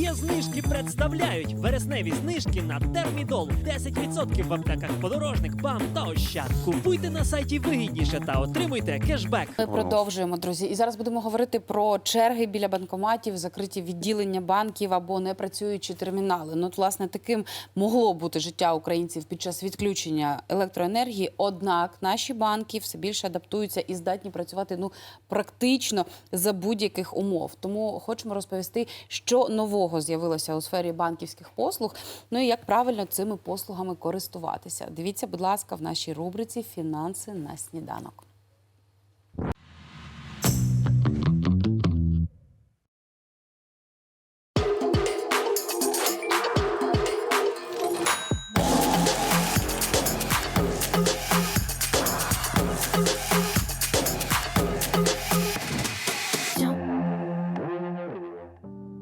Є знижки представляють вересневі знижки на термідол. 10% в аптеках подорожник, бам та ощад. Купуйте на сайті вигідніше та отримуйте кешбек. Ми продовжуємо, друзі. І зараз будемо говорити про черги біля банкоматів, закриті відділення банків або не працюючі термінали. Ну, от, власне, таким могло бути життя українців під час відключення електроенергії. Однак наші банки все більше адаптуються і здатні працювати ну практично за будь-яких умов. Тому хочемо розповісти, що нового з'явилося у сфері банківських послуг. Ну і як правильно цими послугами користуватися. Дивіться, будь ласка, в нашій рубриці Фінанси на сніданок.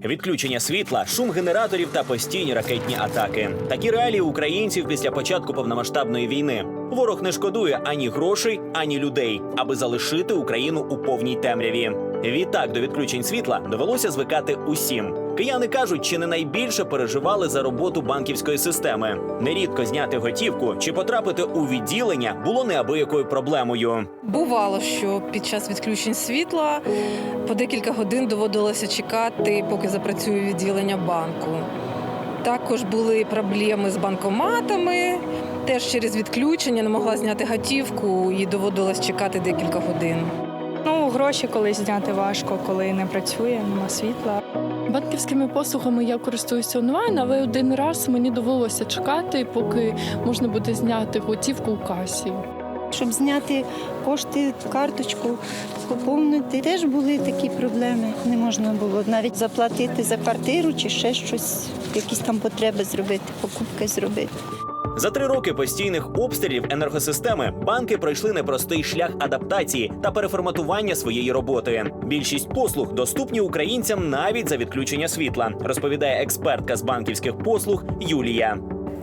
Відключення світла, шум генераторів та постійні ракетні атаки. Такі реалії українців після початку повномасштабної війни. Ворог не шкодує ані грошей, ані людей, аби залишити Україну у повній темряві. Відтак до відключень світла довелося звикати усім. Кияни кажуть, чи не найбільше переживали за роботу банківської системи. Нерідко зняти готівку чи потрапити у відділення було неабиякою проблемою. Бувало, що під час відключень світла по декілька годин доводилося чекати, поки запрацює відділення банку. Також були проблеми з банкоматами. Теж через відключення не могла зняти готівку і доводилось чекати декілька годин. Ну, гроші колись зняти важко, коли не працює, нема світла. Банківськими послугами я користуюся онлайн, але один раз мені довелося чекати, поки можна буде зняти готівку у касі. Щоб зняти кошти, карточку, поповнити, теж були такі проблеми. Не можна було навіть заплатити за квартиру чи ще щось, якісь там потреби зробити, покупки зробити. За три роки постійних обстрілів енергосистеми банки пройшли непростий шлях адаптації та переформатування своєї роботи. Більшість послуг доступні українцям навіть за відключення світла, розповідає експертка з банківських послуг Юлія.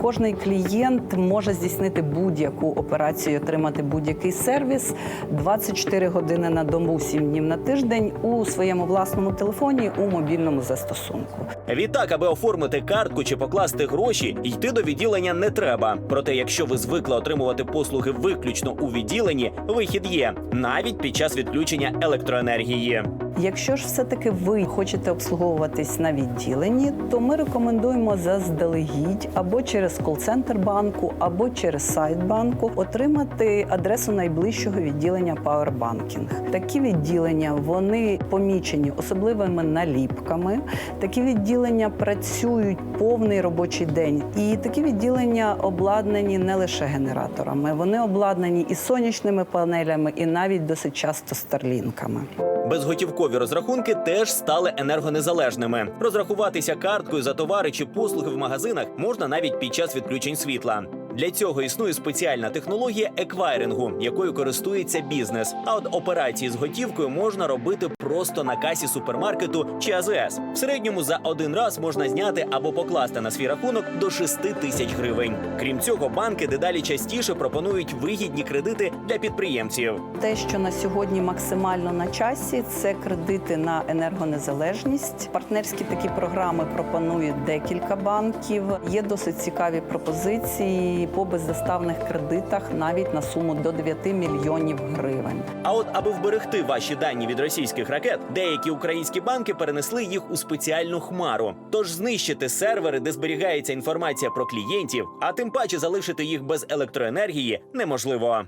Кожний клієнт може здійснити будь-яку операцію, отримати будь-який сервіс 24 години на добу, 7 днів на тиждень у своєму власному телефоні у мобільному застосунку. Відтак, аби оформити картку чи покласти гроші, йти до відділення не треба. Проте, якщо ви звикли отримувати послуги виключно у відділенні, вихід є навіть під час відключення електроенергії. Якщо ж все-таки ви хочете обслуговуватись на відділенні, то ми рекомендуємо заздалегідь або через кол-центр банку, або через сайт банку отримати адресу найближчого відділення Powerbanking. Такі відділення вони помічені особливими наліпками. Такі відділення працюють повний робочий день, і такі відділення обладнані не лише генераторами, вони обладнані і сонячними панелями, і навіть досить часто старлінками. Безготівкові розрахунки теж стали енергонезалежними. Розрахуватися карткою за товари чи послуги в магазинах можна навіть під час відключень світла. Для цього існує спеціальна технологія еквайрингу, якою користується бізнес. А от операції з готівкою можна робити просто на касі супермаркету чи АЗС. В середньому за один раз можна зняти або покласти на свій рахунок до 6 тисяч гривень. Крім цього, банки дедалі частіше пропонують вигідні кредити для підприємців. Те, що на сьогодні максимально на часі, це кредити на енергонезалежність. Партнерські такі програми пропонують декілька банків. Є досить цікаві пропозиції по беззаставних кредитах навіть на суму до 9 мільйонів гривень. А от аби вберегти ваші дані від російських ракет, деякі українські банки перенесли їх у спеціальну хмару. Тож знищити сервери, де зберігається інформація про клієнтів, а тим паче залишити їх без електроенергії, неможливо.